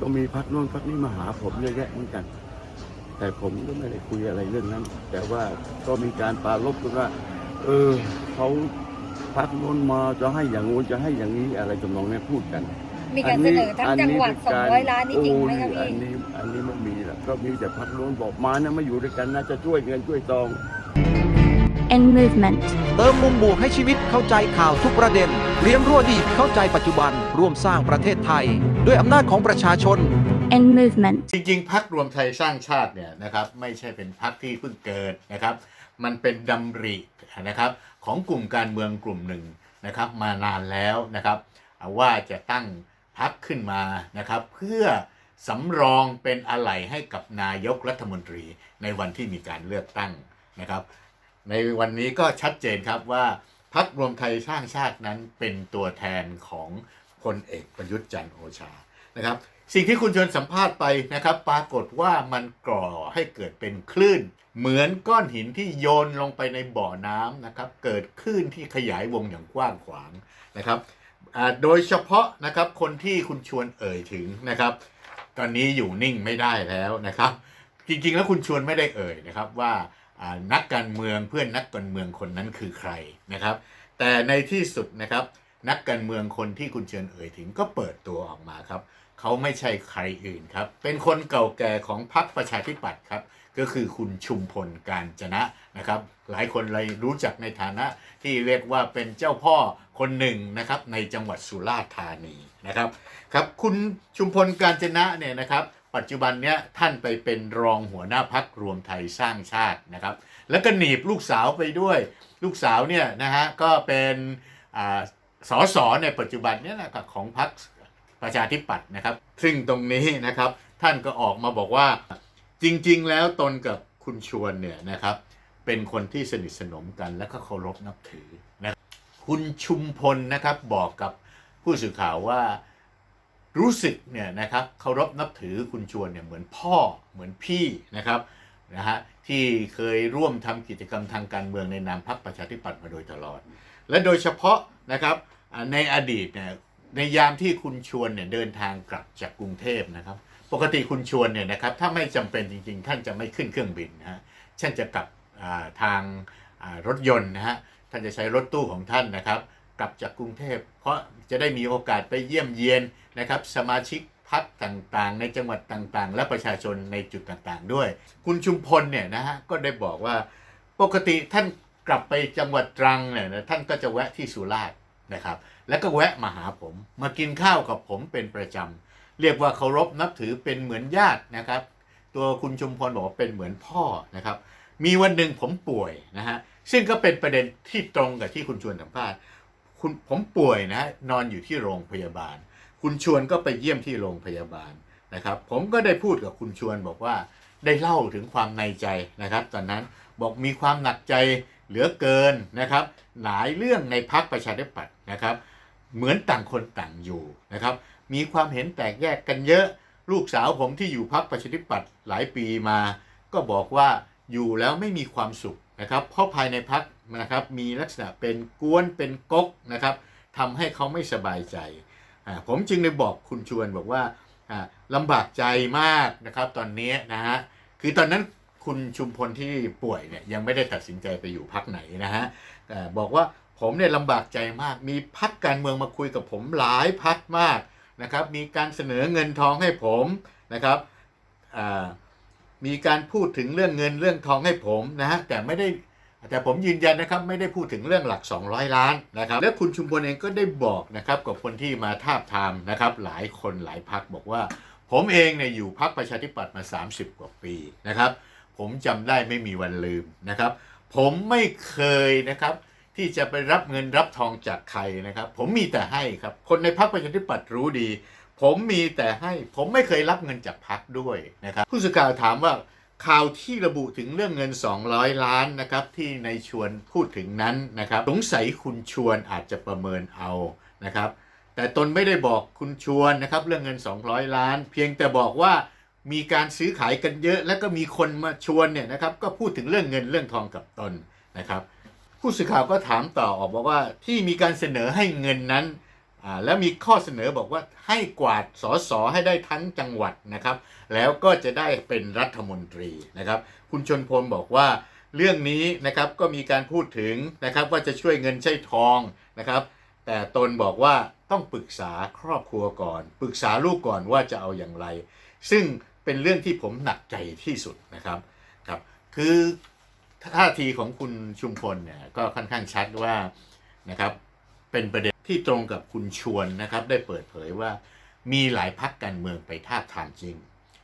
ก็มีพักโน้นพักนี้มาหาผมเยอะแยะเหมือนกัน แต่ผมก็ไม่ได้คุยอะไรเรื่องนั้น แต่ว่าก็มีการปรารบกันว่า เออเขาพักโน้นมาจะให้อย่างงู้นจะให้อย่างนี้อะไรจำนองเนี้ยพูดกันมีการเสนอทั้งจังหวัดอันนี้200ล้านนี่จริงไหมคะโอ้ยอัพี่นนี้อันนี้ไม่มีละก็มีแต่พักโน้นบอกมานะมาอยู่ด้วยกันนะจะช่วยเงินช่วยทอง and movement. เติมมุมบวกให้ชีวิตเข้าใจข่าวทุกประเด็น เรียนรู้อดีตเข้าใจปัจจุบัน ร่วมสร้างประเทศไทย ด้วยอำนาจของประชาชน and movement. จริงๆพักรวมไทยสร้างชาติเนี่ยนะครับไม่ใช่เป็นพักที่เพิ่งเกิดนะครับ มันเป็นดำรินะครับของกลุ่มการเมืองกลุ่มหนึ่งนะครับมานานแล้วนะครับว่าจะตั้งพักขึ้นมานะครับเพื่อสำรองเป็นอะไรให้กับนายกรัฐมนตรีในวันที่มีการเลือกตั้งนะครับ ในวันนี้ก็ชัดเจนครับว่าพักรวมไทยสร้างชาตินั้นเป็นตัวแทนของพลเอกประยุทธ์จันทร์โอชานะครับ สิ่งที่คุณชวนสัมภาษณ์ไปนะครับ ปรากฏว่ามันก่อให้เกิดเป็นคลื่น เหมือนก้อนหินที่โยนลงไปในบ่อน้ำนะครับ เกิดคลื่นที่ขยายวงอย่างกว้างขวางนะครับโดยเฉพาะนะครับคนที่คุณชวนเอ่ยถึงนะครับ ตอนนี้อยู่นิ่งไม่ได้แล้วนะครับ จริงๆแล้วคุณชวนไม่ได้เอ่ยนะครับว่า นักการเมืองเพื่อนนักการเมืองคนนั้นคือใครนะครับ แต่ในที่สุดนะครับ นักการเมืองคนที่คุณเชิญเอ่ยถึงก็เปิดตัวออกมาครับเขาไม่ใช่ใครอื่นครับ เป็นคนเก่าแก่ของพรรคประชาธิปัตย์ครับ ก็คือคุณชุมพลการจนะนะครับ หลายคนเลยรู้จักในฐานะที่เรียกว่าเป็นเจ้าพ่อคนหนึ่งนะครับในจังหวัดสุราษฎร์ธานีนะครับครับ คุณชุมพลการจนะเนี่ยนะครับ ปัจจุบันเนี้ยท่านไปเป็นรองหัวหน้าพักรวมไทยสร้างชาตินะครับ แล้วก็หนีบลูกสาวไปด้วย ลูกสาวเนี่ยนะฮะก็เป็นอ่าสสในปัจจุบันเนี่ยนะครับของพรรคประชาธิปัตย์นะครับ ซึ่งตรงนี้นะครับท่านก็ออกมาบอกว่าจริง ๆ แล้วตนกับคุณชวนเนี่ยนะครับเป็นคนที่สนิทสนมกันและก็เคารพนับถือนะคุณชุมพลนะครับบอกกับผู้สื่อข่าวว่า รู้สึกเนี่ยนะครับเคารพนับถือคุณชวนเนี่ยเหมือนพ่อเหมือนพี่นะครับนะฮะที่เคยร่วมทำกิจกรรมทางการเมืองในนามพรรคประชาธิปัตย์มาโดยตลอด และโดยเฉพาะนะครับในอดีตเนี่ยในยามที่คุณชวนเนี่ยเดินทางกลับจากกรุงเทพนะครับ ปกติคุณชวนเนี่ยนะครับถ้าไม่จำเป็นจริงๆ ท่านจะไม่ขึ้นเครื่องบินนะฮะท่านจะกลับทางรถยนต์นะฮะท่านจะใช้รถตู้ของท่านนะครับ กลับจากกรุงเทพ เพราะจะได้มีโอกาสไปเยี่ยมเยียนนะครับสมาชิกพักต่างๆ ในจังหวัดต่างๆ และประชาชนในจุดต่างๆ ด้วย คุณชุมพลเนี่ยนะฮะก็ได้บอกว่าปกติท่านกลับไปจังหวัดตรังเนี่ยนะท่านก็จะแวะที่สุราษฎร์นะครับ แล้วก็แวะมาหาผมมากินข้าวกับผมเป็นประจำเรียกว่าเคารพนับถือเป็นเหมือนญาตินะครับ ตัวคุณชุมพลบอกว่าเป็นเหมือนพ่อนะครับ มีวันหนึ่งผมป่วยนะฮะซึ่งก็เป็นประเด็นที่ตรงกับที่คุณชวนสัมภาษณ์ คุณผมป่วยนะ นอนอยู่ที่โรงพยาบาล คุณชวนก็ไปเยี่ยมที่โรงพยาบาลนะครับ ผมก็ได้พูดกับคุณชวนบอกว่าได้เล่าถึงความในใจนะครับ ตอนนั้นบอกมีความหนักใจเหลือเกินนะครับ หลายเรื่องในพักประชาธิปัตย์นะครับ เหมือนต่างคนต่างอยู่นะครับ มีความเห็นแตกแยกกันเยอะ ลูกสาวผมที่อยู่พักประชาธิปัตย์หลายปีมา ก็บอกว่าอยู่แล้วไม่มีความสุขนะครับ เพราะภายในพัก นะครับมีลักษณะเป็นกวนเป็นก๊กนะครับทำให้เขาไม่สบายใจ ผมจึงได้บอกคุณชวนบอกว่าลำบากใจมากนะครับตอนนี้นะฮะคือตอนนั้นคุณชุมพลที่ป่วยเนี่ยยังไม่ได้ตัดสินใจไปอยู่พักไหนนะฮะแต่บอกว่าผมเนี่ยลำบากใจมาก มีพักการเมืองมาคุยกับผมหลายพักมากนะครับ มีการเสนอเงินทองให้ผมนะครับมีการพูดถึงเรื่องเงินเรื่องทองให้ผมนะฮะแต่ไม่ได้ แต่ผมยืนยันนะครับไม่ได้พูดถึงเรื่องหลัก 200 ล้านนะครับและคุณชุมพลเองก็ได้บอกนะครับกับคนที่มาทาบทามนะครับหลายคนหลายพักบอกว่า ผมเองเนี่ยอยู่พักประชาธิปัตย์มา 30 กว่าปีนะครับผมจำได้ไม่มีวันลืมนะครับ ผมไม่เคยนะครับที่จะไปรับเงินรับทองจากใครนะครับ ผมมีแต่ให้ครับคนในพักประชาธิปัตย์รู้ดี ผมมีแต่ให้ผมไม่เคยรับเงินจากพักด้วยนะครับผู้สื่อข่าวถามว่า ข่าวที่ระบุถึงเรื่องเงิน 200 ล้านนะครับที่ในชวนพูดถึงนั้นนะครับสงสัยคุณชวนอาจจะประเมินเอานะครับแต่ตนไม่ได้บอกคุณชวนนะครับเรื่องเงิน 200 ล้าน เพียงแต่บอกว่ามีการซื้อขายกันเยอะ แล้วก็มีคนมาชวนเนี่ยนะครับก็พูดถึงเรื่องเงินเรื่องทองกับตนนะครับผู้สื่อข่าวก็ถามต่อออกบอกว่าที่มีการเสนอให้เงินนั้น แล้วมีข้อเสนอบอกว่าให้กวาดสอสอให้ได้ทั้งจังหวัดนะครับ แล้วก็จะได้เป็นรัฐมนตรีนะครับ คุณชนพลบอกว่าเรื่องนี้นะครับก็มีการพูดถึงนะครับว่าจะช่วยเงินใช้ทองนะครับ แต่ตนบอกว่าต้องปรึกษาครอบครัวก่อน ปรึกษาลูกก่อนว่าจะเอาอย่างไร ซึ่งเป็นเรื่องที่ผมหนักใจที่สุดนะครับครับคือท่าทีของคุณชุมพลเนี่ยก็ค่อนข้างชัดว่านะครับเป็นประเด็น ที่ตรงกับคุณชวนนะครับได้เปิดเผยว่า มีหลายพักการเมืองไปทาบทามจริง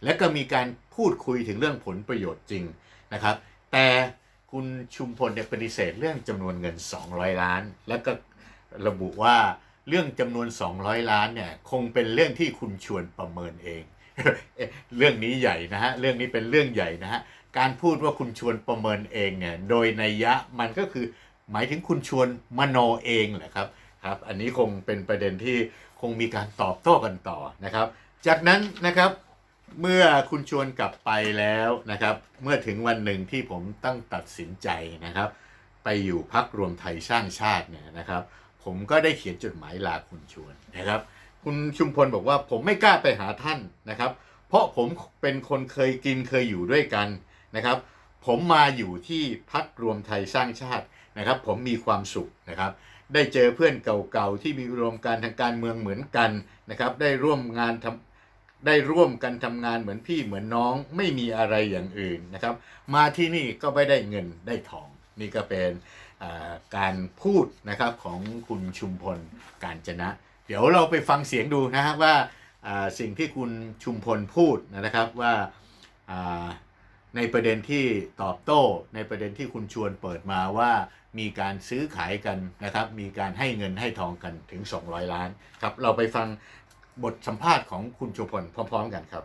และก็มีการพูดคุยถึงเรื่องผลประโยชน์จริงนะครับ แต่คุณชุมพลเนี่ยปฏิเสธเรื่องจำนวนเงิน 200 ล้าน แล้วก็ระบุว่าเรื่องจำนวน 200 ล้านเนี่ยคงเป็นเรื่องที่คุณชวนประเมินเองเอ๊ะเรื่องนี้ใหญ่นะฮะเรื่องนี้เป็นเรื่องใหญ่นะฮะการพูดว่าคุณชวนประเมินเองเนี่ยโดยนัยยะมันก็คือหมายถึงคุณชวนมโนเองแหละครับ ครับอันนี้คงเป็นประเด็นที่คงมีการตอบโต้กันต่อนะครับ จากนั้นนะครับเมื่อคุณชวนกลับไปแล้วนะครับ เมื่อถึงวันหนึ่งที่ผมต้องตัดสินใจนะครับ ไปอยู่พักรวมไทยสร้างชาติเนี่ยนะครับ ผมก็ได้เขียนจดหมายลาคุณชวนนะครับ คุณชุมพลบอกว่าผมไม่กล้าไปหาท่านนะครับ เพราะผมเป็นคนเคยกินเคยอยู่ด้วยกันนะครับ ผมมาอยู่ที่พักรวมไทยสร้างชาตินะครับ ผมมีความสุขนะครับ ได้เจอเพื่อนเก่าๆที่มีอุดมการทางการเมืองเหมือนกันนะครับ ได้ร่วมงานทำได้ร่วมกันทำงานเหมือนพี่เหมือนน้องไม่มีอะไรอย่างอื่นนะครับ มาที่นี่ก็ไม่ได้เงินได้ทองนี่ก็เป็นการพูดนะครับของคุณชุมพลการจนะ เดี๋ยวเราไปฟังเสียงดูนะฮะว่าอ่าสิ่งที่คุณชุมพลพูดนะครับว่า ในประเด็นที่ตอบโต้ในประเด็นที่คุณชวนเปิดมาว่ามีการซื้อขายกันนะครับ มีการให้เงินให้ทองกันถึง 200 ล้านครับ เราไปฟังบทสัมภาษณ์ของคุณชุพลพร้อม ๆ กันครับ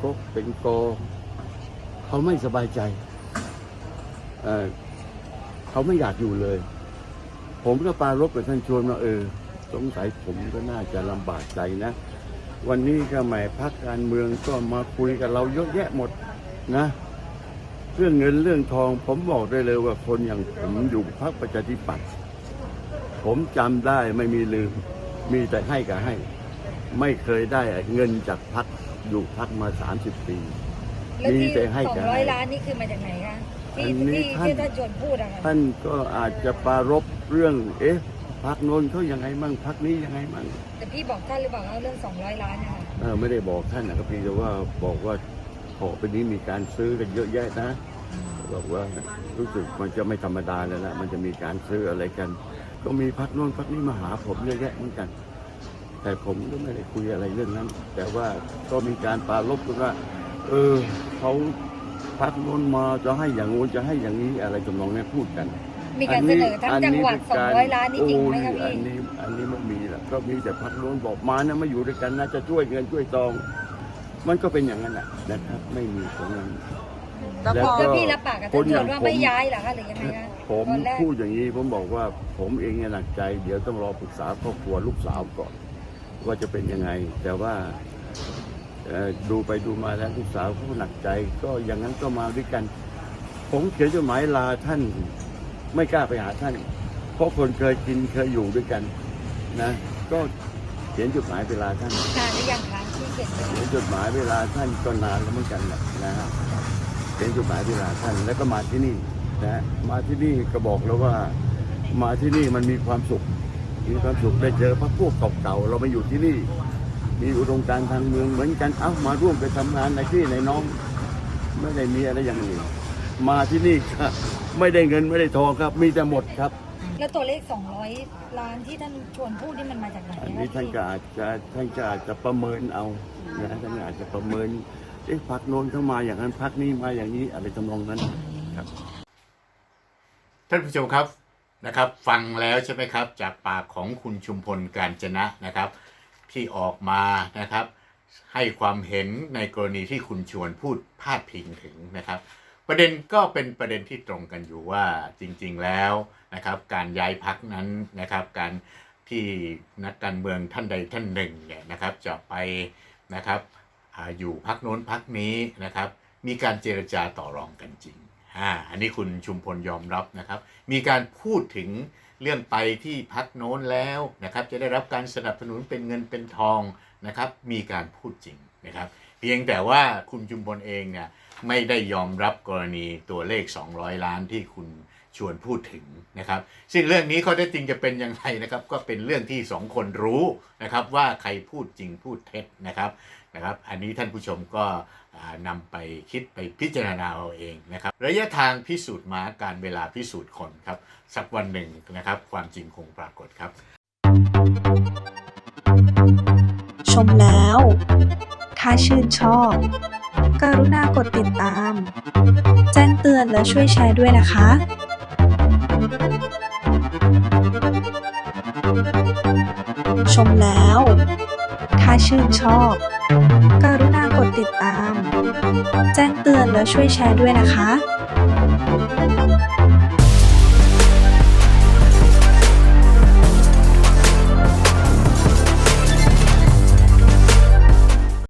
ก็เป็นโกเขาไม่สบายใจเออเขาไม่อยากอยู่เลย ผมก็ปารบกับท่านชวนว่าเออสงสัยผมก็น่าจะลำบากใจนะ วันนี้ก็แหมพักการเมืองก็มาคุยกับเราเยอะแยะหมดนะ เรื่องเงินเรื่องทองผมบอกได้เลยว่าคนอย่างผมอยู่พักประชาธิปัตย์ผมจำได้ไม่มีลืม มีแต่ให้กับให้ ไม่เคยได้เงินจากพักอยู่พักมา 30 ปี แล้วที่มีแต่ให้สองกันร้อยล้านนี่คือมาจากไหนคะที่อันนี้ที่ท่าน ที่ท่านชวนพูดอะค่ะท่านก็อาจจะปรารบเรื่อง เอ๊ะ พักโน้นเขายังไงมั่งพักนี้ยังไงมั่งแต่พี่บอกท่านหรือเปล่าว่าเรื่องสองร้อยล้านนะคะเออไม่ได้บอกท่านนะครับเพียงแต่ว่าบอกว่าขอไปนี้มีการซื้อกันเยอะแยะนะ บอกว่ารู้สึกมันจะไม่ธรรมดาแล้วนะมันจะมีการซื้ออะไรกัน ก็มีพักโน้นพักนี้มาหาผมเยอะแยะเหมือนกัน แต่ผมก็ไม่ได้คุยอะไรเรื่องนั้น แต่ว่าก็มีการปรารบกันว่า เออเขาพักโน้นมาจะให้อย่างงู้นจะให้อย่างนี้อะไรจำนองนี้พูดกัน มีการเสนอทั้งจังหวัดสองร้อยล้านนี่จริงไหมคะโอ้ยอัพี่นนี้อันนี้ไม่มีหรอกก็มีแต่พักโน้นบอกมานะมาอยู่ด้วยกันนะจะช่วยเงินช่วยทอง มันก็เป็นอย่างนั้นแหละนะครับไม่มีตรงนั้นแล้วแล้วก็พี่รับปากกับคท่านนชอย่าวงนว่าผมไม่ย้ายเหรอคะหรือยังไงคะผมตอนแรกพูดอย่างนี้ผมบอกว่าผมเองเนี่ยหนักใจ เดี๋ยวต้องรอปรึกษาครอบครัวลูกสาวก่อน ว่าจะเป็นยังไง แต่ว่าเอ่อดูไปดูมาแล้วลูกสาวเขาหนักใจ ก็อย่างนั้นก็มาด้วยกัน ผมเขียนจดหมายลาท่าน ไม่กล้าไปหาท่าน เพราะคนเคยกินเคยอยู่ด้วยกันนะ ก็เขียนจดหมายไปลาท่านนานหรือยังคะที่เขียนไปเขียนจดหมายเวลาท่านก็นานแล้วเหมือนกันแหละนะฮะเขียนจดหมายเวลาท่านแล้วก็มาที่นี่นะฮะมาที่นี่ก็บอกแล้วว่า มาที่นี่มันมีความสุข มีความสุขได้เจอพระพวกเก่าๆเรามาอยู่ที่นี่ มีอุดมการณ์ทางเมืองเหมือนกันเอ้ามาร่วมไปทำงานในที่ในน้อง ไม่ได้มีอะไรอย่างอื่น มาที่นี่ครับไม่ได้เงินไม่ได้ทองครับ มีแต่หมดครับ แล้วตัวเลขสองร้อยล้านที่ท่านชวนพูดนี่มันมาจากไหนอันคะนี้ท่านก็อาจจะท่านก็อาจจะประเมินเอานะท่านก็อาจจะประเมินเอ๊ะพักโน้นเข้ามาอย่างนั้นพักนี้มาอย่างนี้อะไรทำนองนั้นครับ ท่านผู้ชมครับนะครับ ฟังแล้วใช่ไหมครับ จากปากของคุณชุมพลการจนะนะครับ ที่ออกมานะครับ ให้ความเห็นในกรณีที่คุณชวนพูดพาดพิงถึงนะครับ ประเด็นก็เป็นประเด็นที่ตรงกันอยู่ว่าจริงๆแล้วนะครับการย้ายพักนั้นนะครับการที่นักการเมืองท่านใดท่านหนึ่งเนี่ยนะครับจะไปนะครับอยู่พักโน้นพักนี้นะครับมีการเจรจาต่อรองกันจริงอ่าอันนี้คุณชุมพลยอมรับนะครับ มีการพูดถึงเรื่องไปที่พักโน้นแล้วนะครับจะได้รับการสนับสนุนเป็นเงินเป็นทองนะครับมีการพูดจริงนะครับ เพียงแต่ว่าคุณจุมพลเองเนี่ยไม่ได้ยอมรับกรณีตัวเลข 200 ล้านที่คุณชวนพูดถึงนะครับ ซึ่งเรื่องนี้ข้อเท็จจริงจะเป็นอย่างไรนะครับ ก็เป็นเรื่องที่สองคนรู้นะครับ ว่าใครพูดจริงพูดเท็จนะครับนะครับ อันนี้ท่านผู้ชมก็อ่านำไปคิดไปพิจารณาเอาเองนะครับ ระยะทางพิสูจน์ม้าการเวลาพิสูจน์คนครับ สักวันหนึ่งนะครับ ความจริงคงปรากฏครับ ชมแล้ว ถ้าชื่นชอบ กรุณากดติดตาม แจ้งเตือนและช่วยแชร์ด้วยนะคะชมแล้ว ถ้าชื่นชอบ กรุณากดติดตาม แจ้งเตือนและช่วยแชร์ด้วยนะคะ